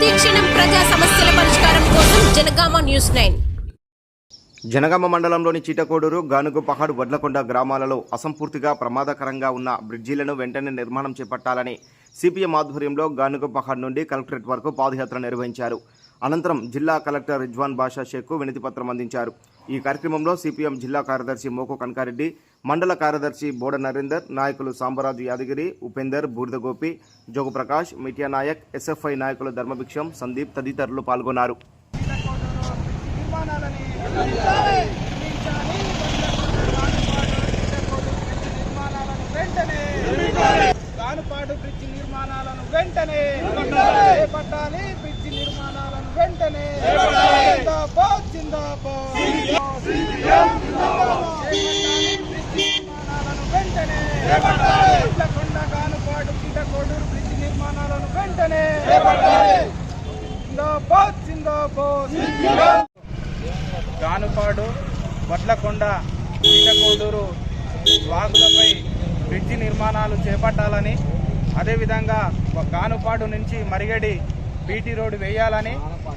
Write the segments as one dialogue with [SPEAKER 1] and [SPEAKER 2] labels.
[SPEAKER 1] ప్రతిక్షణం ప్రజా సమస్యల పరిష్కారం కోసం జనగామ న్యూస్ నైన్.
[SPEAKER 2] జనగామ మండలంలోని చీటకోడూరు గానుగు పహాడు వడ్లకొండ గ్రామాలలో అసంపూర్తిగా ప్రమాదకరంగా ఉన్న బ్రిడ్జీలను వెంటనే నిర్మాణం చేపట్టాలని సిపిఎం ఆధ్వర్యంలో గానుగు పహాడ్ నుండి కలెక్టరేట్ వరకు పాదయాత్ర నిర్వహించారు. అనంతరం జిల్లా కలెక్టర్ రిజ్వాన్ బాషా షేక్కు వినతిపత్రం అందించారు. ఈ కార్యక్రమంలో సిపిఎం జిల్లా కార్యదర్శి మోకు కనకారెడ్డి మండల కార్యదర్శి బోడ నరేందర్ నాయకులు సాంబరాజు యాదగిరి ఉపేందర్ బూర్దగోపి జోగుప్రకాష్ మిటియా నాయక్ ఎస్ఎఫ్ఐ నాయకులు ధర్మభిక్షం సందీప్ తదితరులు పాల్గొన్నారు.
[SPEAKER 3] నిర్మాణాలని నిర్మాణాలను వెంటనే బ్రిడ్జి నిర్మాణాలను వెంటనే చేపట్టాలి బ్రిడ్జి వెంటనే జిందాబాద్ జిందాబాద్ బ్రిడ్జి నిర్మాణాలను వెంటనే కొండ గానుపాడు చీటకోడూరు బ్రిడ్జి నిర్మాణాలను వెంటనే జిందాబాద్ జిందాబాద్ గానుపాడు వడ్లకొండ వాగులపై బ్రిడ్జి నిర్మాణాలు చేపట్టాలని అదేవిధంగా గానుపాడు నుంచి మరిగడి బీటీ రోడ్డు వేయాలని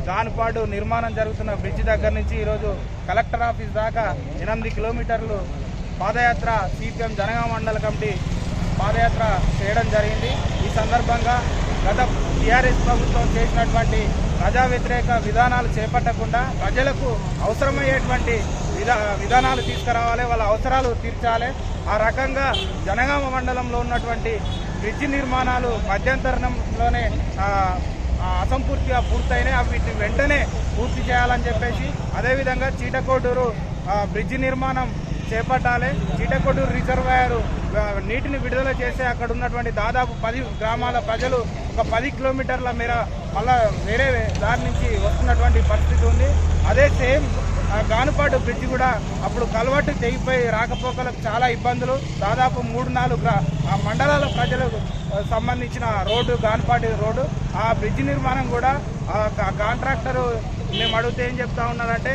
[SPEAKER 3] దానిపాటు నిర్మాణం జరుగుతున్న బ్రిడ్జి దగ్గర నుంచి ఈరోజు కలెక్టర్ ఆఫీస్ దాకా ఎనిమిది కిలోమీటర్లు పాదయాత్ర సిపిఎం జనగామ మండల కమిటీ పాదయాత్ర చేయడం జరిగింది. ఈ సందర్భంగా గత టీఆర్ఎస్ ప్రభుత్వం చేసినటువంటి ప్రజా వ్యతిరేక విధానాలు చేపట్టకుండా ప్రజలకు అవసరమయ్యేటువంటి విధా విధానాలు తీసుకురావాలి వాళ్ళ అవసరాలు తీర్చాలి. ఆ రకంగా జనగామ మండలంలో ఉన్నటువంటి బ్రిడ్జి నిర్మాణాలు మధ్యంతరంలోనే అసంపూర్తిగా పూర్తయినాయి. అవి వీటిని వెంటనే పూర్తి చేయాలని చెప్పేసి అదేవిధంగా చీటకోడూరు బ్రిడ్జ్ బ్రిడ్జి నిర్మాణం చేపట్టాలి. చీటకొడ్డూరు రిజర్వాయర్ నీటిని విడుదల చేసి అక్కడ ఉన్నటువంటి దాదాపు పది గ్రామాల ప్రజలు ఒక పది కిలోమీటర్ల మేర మళ్ళా వేరే దారి నుంచి వస్తున్నటువంటి పరిస్థితి ఉంది. అదే సేమ్ గానుపాటు బ్రిడ్జ్ కూడా అప్పుడు కలవట్టు తెగిపోయి రాకపోకలకు చాలా ఇబ్బందులు. దాదాపు మూడు నాలుగు ఆ మండలాల ప్రజలకు సంబంధించిన రోడ్డు గానుపాటి రోడ్డు ఆ బ్రిడ్జ్ నిర్మాణం కూడా ఆ కా- కాంట్రాక్టరు మేము అడిగితే ఏం చెప్తా ఉన్నారంటే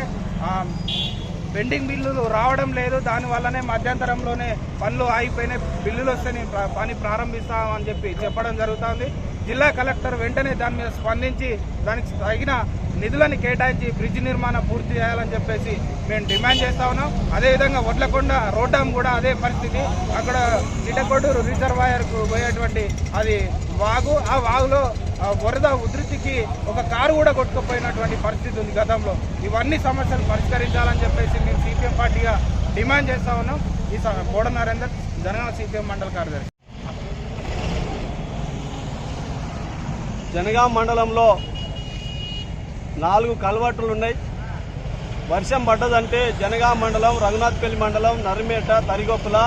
[SPEAKER 3] పెండింగ్ బిల్లులు రావడం లేదు దానివల్లనే మధ్యంతరంలోనే పనులు ఆగిపోయినాయి బిల్లులు వస్తే నేను పని ప్రారంభిస్తామని చెప్పి చెప్పడం జరుగుతుంది. జిల్లా కలెక్టర్ వెంటనే దాని మీద స్పందించి దానికి తగిన నిధులను కేటాయించి బ్రిడ్జ్ నిర్మాణం పూర్తి చేయాలని చెప్పేసి మేము డిమాండ్ చేస్తా ఉన్నాం. అదేవిధంగా వడ్లకొండ రోడ్డం కూడా అదే పరిస్థితి. అక్కడ చిట్టకొడూరు రిజర్వాయర్కు పోయేటువంటి అది వాగు. ఆ వాగులో వరద ఉధృతికి ఒక కారు కూడా కొట్టుకుపోయినటువంటి పరిస్థితి ఉంది గతంలో. ఇవన్నీ సమస్యలు పరిష్కరించాలని చెప్పేసి మేము సిపిఎం పార్టీగా డిమాండ్ చేస్తా ఉన్నాం. ఈ స- నరేందర్ జనగామ సిపిఎం మండల కార్యదర్శి.
[SPEAKER 4] జనగాం మండలంలో నాలుగు కల్వర్టులు ఉన్నాయి వర్షం పడ్డదంటే జనగాం మండలం రఘునాథ్పల్లి మండలం నరిమేట తరిగొప్పుల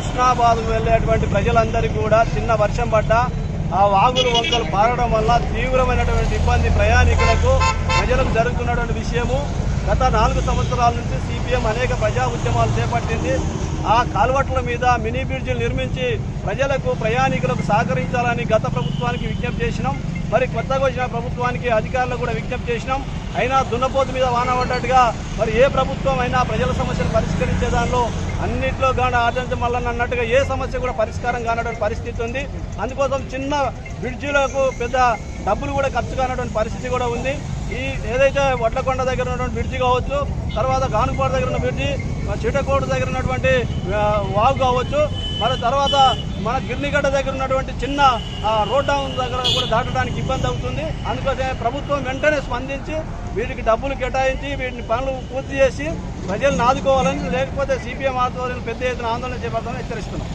[SPEAKER 4] ఉస్నాబాద్ వెళ్ళేటువంటి ప్రజలందరికీ కూడా చిన్న వర్షం పడ్డ ఆ వాగులు వంకలు పారడం వల్ల తీవ్రమైనటువంటి ఇబ్బంది ప్రయాణికులకు ప్రజలకు జరుగుతున్నటువంటి విషయము. గత నాలుగు సంవత్సరాల నుంచి సిపిఎం అనేక ప్రజా ఉద్యమాలు చేపట్టింది. ఆ కాల్వట్ల మీద మినీ బ్రిడ్జిలు నిర్మించి ప్రజలకు ప్రయాణికులకు సహకరించాలని గత ప్రభుత్వానికి విజ్ఞప్తి చేసినాం. మరి కొత్తగా వచ్చిన ప్రభుత్వానికి అధికారులు కూడా విజ్ఞప్తి చేసినాం. అయినా దున్నపోతు మీద వాన పడ్డట్టుగా మరి ఏ ప్రభుత్వం అయినా ప్రజల సమస్యలు పరిష్కరించే దానిలో అన్నింటిలో గాన ఆచరించమల్లని అన్నట్టుగా ఏ సమస్య కూడా పరిష్కారం కానటువంటి పరిస్థితి ఉంది. అందుకోసం చిన్న బ్రిడ్జిలకు పెద్ద డబ్బులు కూడా ఖర్చు కానటువంటి పరిస్థితి కూడా ఉంది. ఈ ఏదైతే వడ్లకొండ దగ్గర ఉన్నటువంటి బ్రిడ్జి కావచ్చు తర్వాత గానుపాడు దగ్గర ఉన్న బ్రిడ్జి చిటకోడు దగ్గర ఉన్నటువంటి వాగు కావచ్చు మరి తర్వాత మన గిర్నిగడ్డ దగ్గర ఉన్నటువంటి చిన్న రోడ్ డౌన్ దగ్గర కూడా దాటడానికి ఇబ్బంది అవుతుంది. అందుకోసమే ప్రభుత్వం వెంటనే స్పందించి వీటికి డబ్బులు కేటాయించి వీటిని పనులు పూర్తి చేసి ప్రజలను ఆదుకోవాలని లేకపోతే సిపిఎం ఆధ్వర్యంలో పెద్ద ఎత్తున ఆందోళన చేపడతామని హెచ్చరిస్తున్నాం.